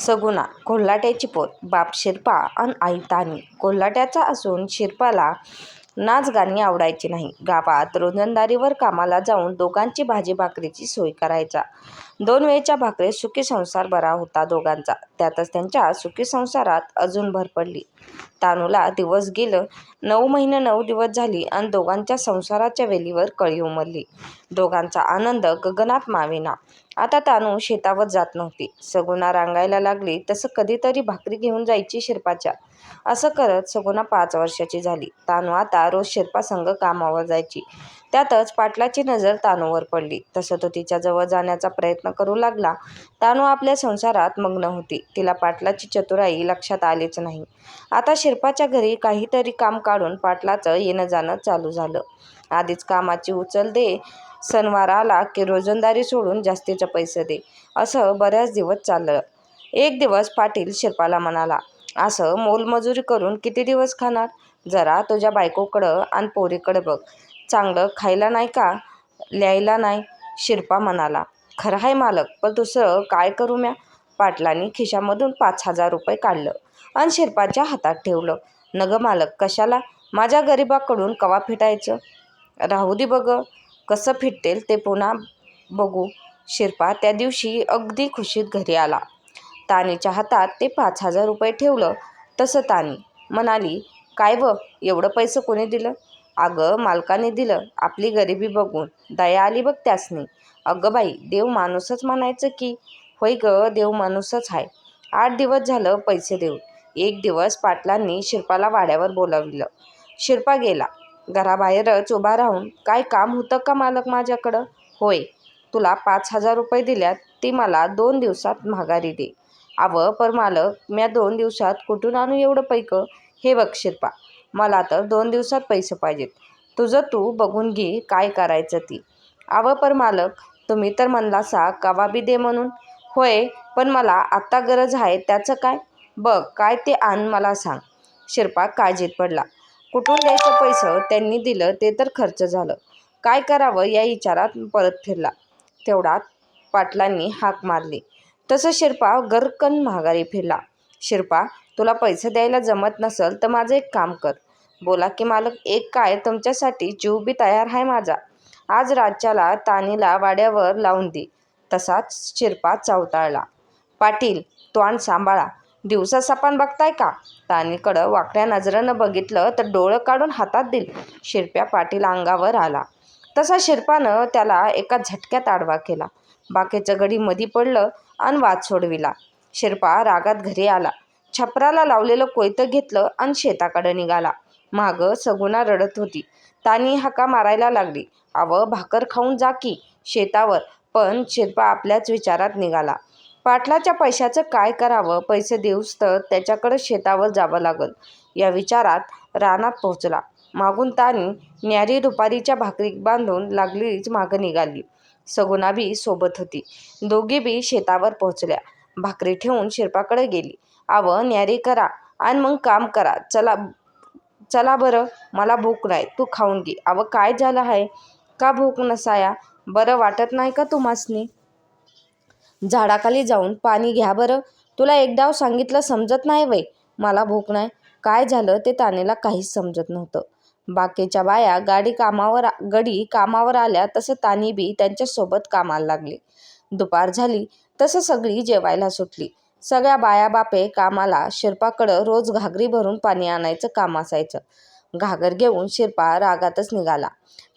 सगुणा कोल्हाट्याची पोत बाप शिरपा अन आई तानी. कोल्हाट्याचा असून शिरपाला नाचगाणी आवडायची नाही. गावात रोजंदारीवर कामाला जाऊन दोघांची भाजी भाकरीची सोय करायचा. दोन वेळच्या भाकरीत सुखी संसार बरा होता दोघांचा. त्यातच त्यांच्या सुखी संसारात अजून भर पडली. तानूला दिवस गेलं नऊ महिने नऊ दिवस झाली आणि दोघांच्या संसाराच्या वेलीवर कळी उमरली दोघांचा आनंद गगनात मावेना. आता तानू शेतावर जात नव्हती. सगुणा रांगायला लागली तसं कधीतरी भाकरी घेऊन जायची शिरपाच्या. असं करत सगुणा पाच वर्षाची झाली. तानू आता रोज शिरपासंग कामावर जायची. त्यातच पाटलाची नजर तानूवर पडली. तसं तो तिच्याजवळ जाण्याचा प्रयत्न करू लागला. तानू आपल्या संसारात मग्न होती. तिला पाटलाची चतुराई लक्षात आलीच नाही. आता शिरपाच्या घरी काहीतरी काम काढून पाटलाचं येणं जाणं चालू झालं. आधीच कामाची उचल दे. सणवार आला की रोजंदारी सोडून जास्तीचे पैसे दे. असं बऱ्याच दिवस चाललं. एक दिवस पाटील शिरपाला म्हणाला असं मोलमजुरी करून किती दिवस खाणार? जरा तुझ्या बायकोकडं आणि पोरीकडं बघ. चांगलं खायला नाही का? लिहायला नाही? शिरपा म्हणाला. खरं आहे मालक पण दुसरं काय करू म्या? पाटलांनी खिशामधून पाच हजार रुपये काढलं आणि शिरपाच्या हातात ठेवलं. नग मालक कशाला? माझ्या गरिबाकडून कवा फिटायचं? राहू दे बघ कसं फिटतेल ते पुन्हा बघू. शिरपा त्या दिवशी अगदी खुशीत घरी आला. तानीच्या हातात ते पाच हजार रुपये ठेवलं तसं तानी म्हणाली काय व? एवढं पैसे कोणी दिलं? अगं मालकाने दिलं. आपली गरिबी बघून. दया आली बघ त्यासनी. अगं बाई देव माणूसच म्हणायचं की होय ग देव माणूसच आहे आठ दिवस झालं पैसे देऊ एक दिवस पाटलांनी शिरपाला वाड्यावर बोलाविलं. शिरपा गेला. घराबाहेरच उभा राहून काय काम होतं का मालक माझ्याकडं? होय. तुला पाच हजार रुपये दिल्यात. ती मला दोन दिवसात माघारी दे. अवं पर मालक म्या दोन दिवसात कुठून आणू एवढं पैकं? हे बघ शिरपा. मला तर दोन दिवसात पैसे पाहिजेत. तुझं तू बघून घे काय करायचं ती. आव पर मालक तुम्ही तर म्हणलासा कवाबी दे म्हणून. होय पण मला आत्ता गरज आहे त्याचं काय? बघ काय ते आण मला सांग. शिरपा काळजीत पडला. कुठून द्यायचं पैसं? त्यांनी दिलं ते तर खर्च झालं. काय करावं या विचारात परत फिरला. तेवढ्यात पाटलांनी हाक मारली. तसं शिरपा गरकन महागारी फिरला. शिरपा तुला पैसे द्यायला जमत नसल तर माझं एक काम कर. बोला की मालक एक काय तुमच्यासाठी जीव बी तयार आहे माझा. आज राज्याला तानीला वाड्यावर लावून दे. तसाच शिरपा चावताळला. पाटील तोंड सांभाळा. दिवसा सपान बघताय का? तानीकडं वाकड्या नजरेनं बघितलं तर डोळं काढून हातात दिल. शिरप्या पाटील अंगावर आला. तसा शिरपानं त्याला एका झटक्यात आडवा केला. बाकीचं गडी मधी पडलं आणि वाद सोडविला. शिरपा रागात घरी आला. छपराला लावलेलं कोयतं घेतलं आणि शेताकडे निघाला. मागं सगुणा रडत होती. तानी हाका मारायला लागली. अव भाकर खाऊन जा की शेतावर पण शिरपा आपल्याच विचारात निघाला. पाटलाच्या पैशाचं काय करावं? पैसे देऊस तर त्याच्याकडं शेतावर जावं लागल या विचारात रानात पोहोचला. मागून तानी न्यारी दुपारीच्या भाकरी बांधून लागलीच मागं निघाली. सगुणा बी सोबत होती. दोघी बी शेतावर पोहोचल्या. भाकरी ठेवून शिरपाकडे गेली. आव न्यारी करा आणि मग काम करा. चला चला बरं. मला भूक नाही. तू खाऊन घे. अव काय झालं आहे? का भूक नसाया? बरं वाटत नाही का तुम्हासनी? झाडाखाली जाऊन पाणी घ्या बरं. तुला एकदाव सांगितलं समजत नाही वय मला भूक नाही. काय झालं ते तानेला काहीच समजत नव्हतं. बाकीच्या बाया गाडी कामावर गडी कामावर आल्या तसं तानी बी त्यांच्यासोबत कामाला लागली. दुपार झाली. तसं सगळी जेवायला सुटली. सगळ्या बाया बापे कामाला शिरपाकडं रोज घागरी भरून पाणी आणायचं काम असायचं. घागर घेऊन शिरपा रागातच निघाला.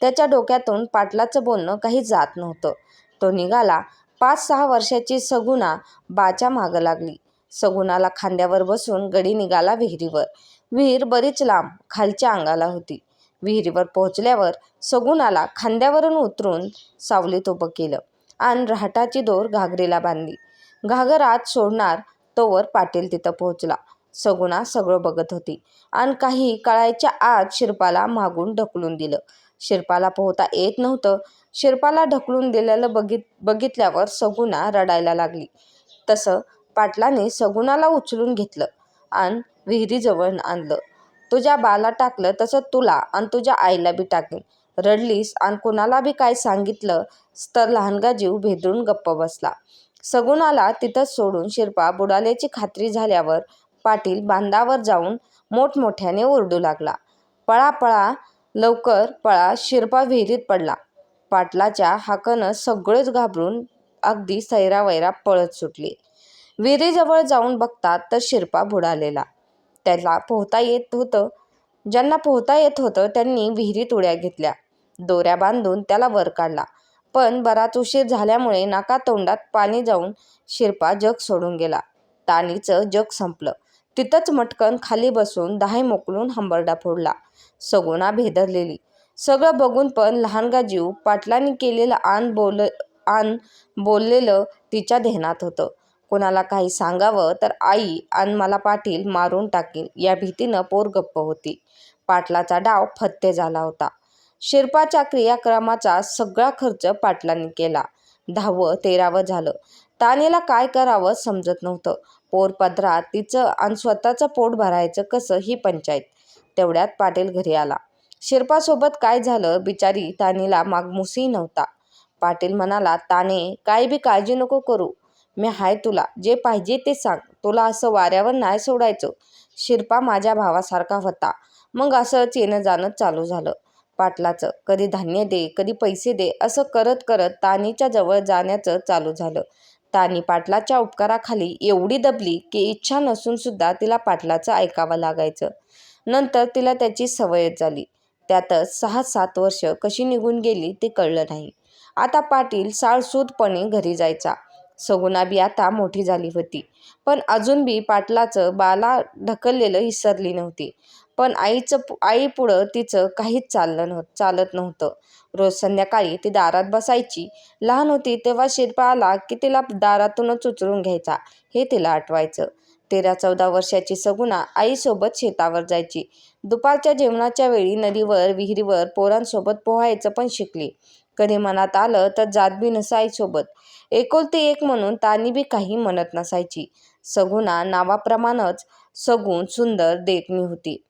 त्याच्या डोक्यातून पाटलाचं बोलणं काही जात नव्हतं. तो निघाला. पाच सहा वर्षाची सगुणा बाच्या मागं लागली. सगुणाला खांद्यावर बसून गडी निघाला विहिरीवर. विहीर बरीच लांब खालच्या अंगाला होती. विहिरीवर पोहोचल्यावर सगुणाला खांद्यावरून उतरून सावलीत उभं केलं. आणि रहाटाची दोर घागरीला बांधली. घागर आत सोडणार तोवर पाटील तिथं पोहोचला. सगुणा सगळं बघत होती. आणि काही कळायच्या आत शिरपाला मागून ढकलून दिलं. शिरपाला पोहता येत नव्हतं. शिरपाला ढकलून दिलेलं बघित बघितल्यावर सगुणा रडायला लागली. तसं पाटलाने सगुणाला उचलून घेतलं आणि विहिरीजवळ आणलं. तुझ्या बाला टाकलं तसं तुला आणि तुझ्या आईला बी टाकेन. रडलीस आणि कुणाला बी काय सांगितलं तर लहानगा जीव भेदरून गप्प बसला. सगुणाला तिथंच सोडून शिरपा बुडाल्याची खात्री झाल्यावर पाटील बांधावर जाऊन मोठमोठ्याने ओरडू लागला. पळा पळा लवकर पळा शिरपा विहिरीत पडला. पाटलाच्या हाकनं सगळेच घाबरून अगदी सैरावैरा पळत सुटली. विहिरीजवळ जाऊन बघतात तर शिरपा बुडालेला. त्याला पोहता येत होतं. ज्यांना पोहता येत होतं त्यांनी विहिरीत उड्या घेतल्या. दोऱ्या बांधून त्याला वर काढला. पण बराच उशीर झाल्यामुळे नाकातोंडात पाणी जाऊन शिरपा जग सोडून गेला. तानीचं जग संपलं. तिथंच मटकन खाली बसून दहाय मोकलून हंबरडा फोडला. सगुणा भेदरलेली. सगळं बघून पण लहानगा जीव पाटलांनी केलेलं आण बोल आण बोललेलं तिच्या ध्यानात होतं. कोणाला काही सांगावं तर आई आणि मला पाटील मारून टाकील या भीतीनं पोर गप्प होती. पाटलाचा डाव फत्ते झाला होता. शिरपाच्या क्रियाक्रमाचा सगळा खर्च पाटलांनी केला. दहावं तेरावं झालं. तानेला काय करावं समजत नव्हतं. पोर पदरात तिचं आणि स्वतःचं पोट भरायचं कसं ही पंचायत. तेवढ्यात पाटील घरी आला. शिरपासोबत काय झालं बिचारी तानीला मागमुसही नव्हता. पाटील म्हणाला ताने काय बी काळजी नको करू. मी हाय तुला. जे पाहिजे ते सांग. तुला असं वाऱ्यावर नाही सोडायचं. शिरपा माझ्या भावासारखा होता. मग असंच येणं जाणं चालू झालं. पाटलाचं. कधी धान्य दे कधी पैसे दे असं करत करत तानीच्या जवळ जाण्याचं चालू झालं. तानी पाटलाच्या उपकाराखाली एवढी दबली की इच्छा नसून सुद्धा तिला पाटलाचं ऐकावं लागायचं. नंतर तिला त्याची सवयच झाली. त्यातच सहा सात वर्ष कशी निघून गेली ते कळलं नाही. आता पाटील साळसूदपणे घरी जायचा. सगुणाबी आता मोठी झाली होती. पण अजून बी पाटलाचं बाला ढकललेलं विसरली नव्हती. पण आईचं आई पुढं तिचं काहीच चाललं नव्ह चालत नव्हतं. रोज संध्याकाळी ती दारात बसायची. लहान होती तेव्हा शिरपा आला की तिला दारातूनच उचलून घ्यायचा. हे तिला आठवायचं. तेरा चौदा वर्षाची सगुणा आईसोबत शेतावर जायची. दुपारच्या जेवणाच्या वेळी नदीवर विहिरीवर पोरांसोबत पोहायचं पण शिकली. कधी मनात आलं तर जात बी नसायसोबत एकोलती एक म्हणून तानी बी काही म्हणत नसायची. सगुणा नावाप्रमाणच सगुण सुंदर देखणी होती.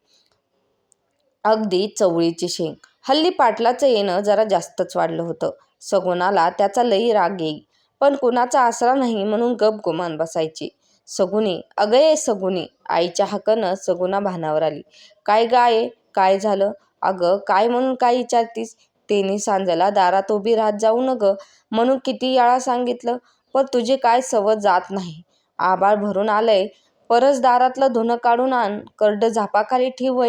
अगदी चवळीची शेंग. हल्ली पाटलाचं येणं जरा जास्तच वाढलं होतं. सगुणाला त्याचा लई राग येई. पण कुणाचा आसरा नाही म्हणून गप गुमान बसायची. सगुनी अगं ये सगुनी. आईच्या हाकनं सगुणा भानावर आली. काय गाय काय झालं? अगं काय म्हणून काय विचारतीस? तेनी सांजला दारात उभी राहत जाऊ न ग म्हणून किती याळा सांगितलं? पण तुझी काय सवत जात नाही. आबाळ भरून आलंय. परस दारातलं धुणं काढून आण. करड झापाखाली ठेव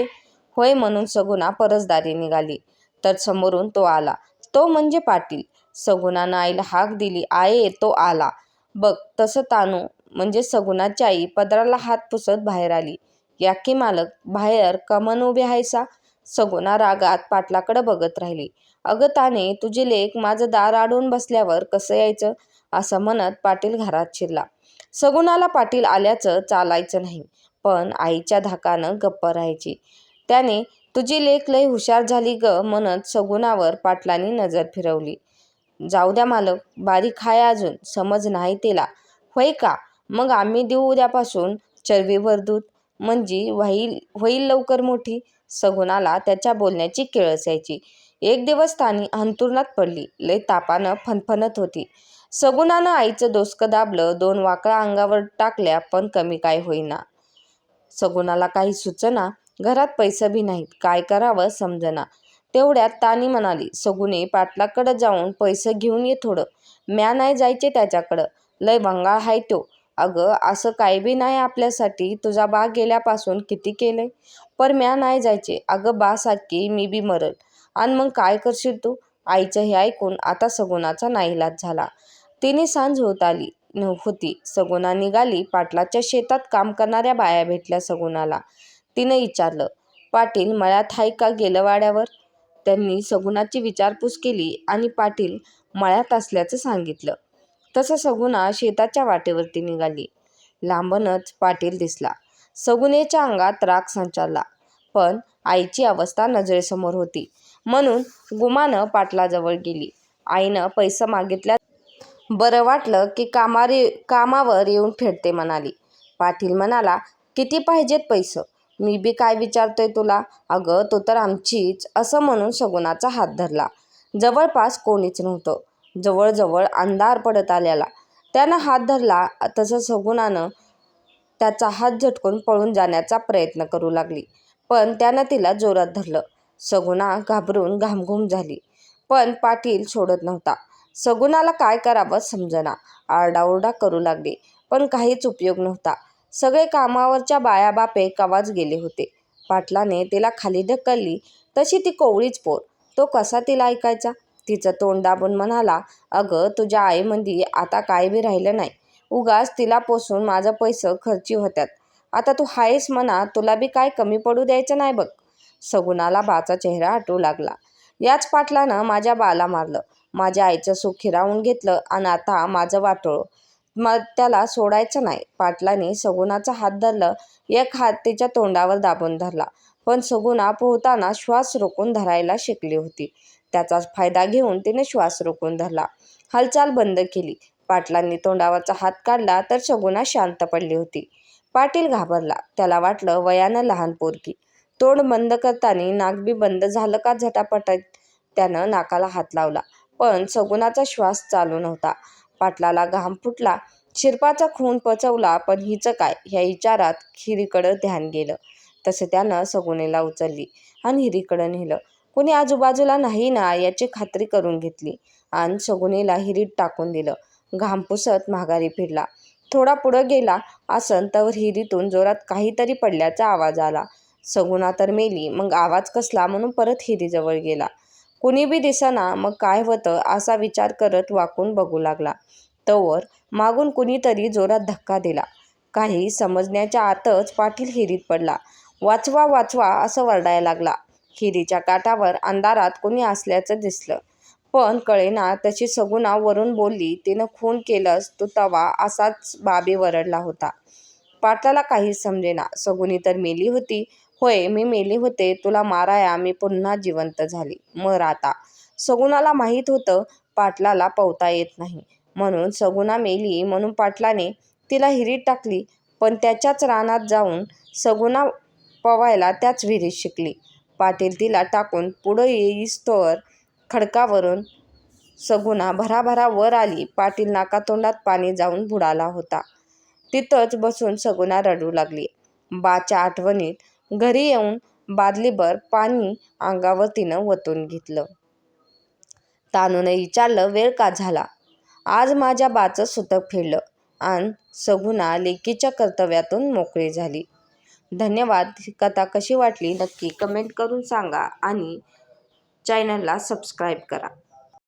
होय म्हणून सगुणा परसदारी निघाली. तर समोरून तो आला. तो म्हणजे पाटील. सगुणानं आईला हाक दिली. आये तो आला. बघ तसं तानू म्हणजे सगुणाची आई पदराला हात पुसत बाहेर आली. याकी मालक बाहेर कमन उभे आहेसा सगुणा रागात पाटलाकडं बघत राहिली. अगं ताने तुझी लेख माझं दार आडून बसल्यावर कसं यायचं? असं म्हणत पाटील घरात शिरला. सगुणाला पाटील आल्याचं चालायचं नाही पण आईच्या धाकानं गप्प राहायची. त्याने तुझी लेख लय हुशार झाली ग म्हणत सगुणावर पाटलांनी नजर फिरवली. जाऊ द्या मालक बारीक हाय अजून समज नाही तिला. होय का? मग आम्ही देऊ उद्यापासून चरवीवर दूध म्हणजे व्हाईल होईल लवकर मोठी? सगुणाला त्याच्या बोलण्याची केळस यायची एक दिवस तानी अंतुरणात पडली लय तापानं फनफनत होती. सगुणानं आईचं डोसकं दाबलं दोन वाकळा अंगावर टाकल्या पण कमी काय होईना. सगुणाला काही सुचना घरात पैसे बी नाहीत. काय करावं समजना. तेवढ्यात तानी म्हणाली सगुने पाटलाकडं जाऊन पैसे घेऊन ये थोडं. म्या नाही जायचे त्याच्याकडं. लय भंगाळ हाय तो. अगं असं काय बी नाही आपल्यासाठी. तुझा बा गेल्यापासून किती केलंय? पर म्या नाही जायचे. अगं बा सारखी मी बी मरल. आणि मग काय करशील तू? आईचं हे ऐकून आता सगुणाचा नाईलाज झाला. तिने सांज होत आली होती. सगुणा निघाली. पाटलाच्या शेतात काम करणाऱ्या बाया भेटल्या सगुणाला तिनं विचारलं पाटील मळ्यात हाय का गेलं वाड्यावर? त्यांनी सगुणाची विचारपूस केली आणि पाटील मळ्यात असल्याचं सांगितलं. तसं सगुणा शेताच्या वाटेवरती निघाली. लांबनच पाटील दिसला. सगुनेच्या अंगात राग संचारला पण आईची अवस्था नजरेसमोर होती. म्हणून गुमानं पाटलाजवळ गेली. आईनं पैसा मागितल्या बरं वाटलं की कामारी कामावर येऊन फेडते म्हणाली. पाटील म्हणाला किती पाहिजेत पैसं? मी बी काय विचारतोय तुला? अगं तो तर आमचीच असं म्हणून सगुणाचा हात धरला. जवळपास कोणीच नव्हतं. जवळजवळ अंधार पडत आल्याला त्यानं हात धरला तसं सगुणानं त्याचा हात झटकून पळून जाण्याचा प्रयत्न करू लागली. पण त्यानं तिला जोरात धरलं. सगुणा घाबरून घामघूम झाली. पण पाटील सोडत नव्हता. सगुणाला काय करावं समजना. आरडाओरडा करू लागली. पण काहीच उपयोग नव्हता. सगळे कामावरच्या बाया बापे कवाच गेले होते. पाटलाने तिला खाली ढकलली. तशी ती कोवळीच पोर. तो कसा तिला ऐकायचा? तिचं तोंड दाबून म्हणाला अगं तुझ्या आईमंदी आता काय बी राहिलं नाही. उगाच तिला पोसून माझं पैसं खर्ची होत्यात. आता तू हायस म्हणा तुला बी काय कमी पडू द्यायचं नाही बघ. सगुणाला बाचा चेहरा आटू लागला. याच पाटलानं माझ्या बाला मारलं. माझ्या आईचं सुख हिरावून घेतलं आणि आता माझं वाटोळं. मग त्याला सोडायचं नाही. पाटलाने सगुणाचा हात धरलं. एक हात तिच्या तोंडावर दाबून धरला. पण सगुणा पोहताना श्वास रोखून धरायला शिकली होती. त्याचाच फायदा घेऊन तिने श्वास रोखून धरला. हालचाल बंद केली. पाटलांनी तोंडावरचा हात काढला तर सगुणा शांत पडली होती. पाटील घाबरला. त्याला वाटलं वयानं लहान पोरकी तोंड बंद करताना नागबी बंद झालं का झटापटत त्यानं नाकाला हात लावला. पण सगुणाचा श्वास चालू नव्हता. पाटलाला घाम फुटला. शिरपाचा खून पचवला पण हिचं काय? ह्या विचारात हिरीकडं ध्यान गेलं. तसं त्यानं सगुणेला उचलली आणि हिरीकडं नेलं. कोणी आजूबाजूला नाही ना याची खात्री करून घेतली. आणि सगुणेला हिरीत टाकून दिलं. घाम पुसत माघारी फिरला. थोडा पुढं गेला आसन तर हिरीतून जोरात काहीतरी पडल्याचा आवाज आला. सगुणा तर मेली मग आवाज कसला? म्हणून परत हिरीजवळ गेला. कुणी बी दिसना मग काय होतं असा विचार करत वाकून बघू लागला. तोवर मागून कुणीतरी जोरात धक्का दिला. काही समजण्याच्या आतच पाटील हिरीत पडला. वाचवा वाचवा असं वरडायला लागला. हिरीच्या काठावर अंधारात कोणी असल्याचं दिसलं. पण कळेना तशी सगुणा वरून बोलली तिनं खून केलंस तू तवा असाच बाबी वरडला होता. पाटलाला काहीच समजेना. सगुनी तर मेली होती होय मी मेले होते तुला माराया मी पुन्हा जिवंत झाली. मर आता सगुणाला माहीत होतं पाटलाला पवता येत नाही. म्हणून सगुणा मेली म्हणून पाटलाने तिला हिरीत टाकली. पण त्याच्याच रानात जाऊन सगुणा पवायला त्याच विहिरीत शिकली. पाटील तिला टाकून पुढं येईस्तोवर खडकावरून सगुणा भराभरा वर आली. पाटील नाकातोंडात पाणी जाऊन बुडाला होता. तिथंच बसून सगुणा रडू लागली. बाच्या आठवणीत घरी येऊन बादलीभर पाणी अंगावर तिनं वतून घेतलं. तानूनं विचारलं वेळ का झाला? आज माझ्या बाचं सुतक फिरलं आणि सगुणा लेकीच्या कर्तव्यातून मोकळी झाली. धन्यवाद. ही कथा कशी वाटली नक्की कमेंट करून सांगा आणि चॅनलला सबस्क्राईब करा.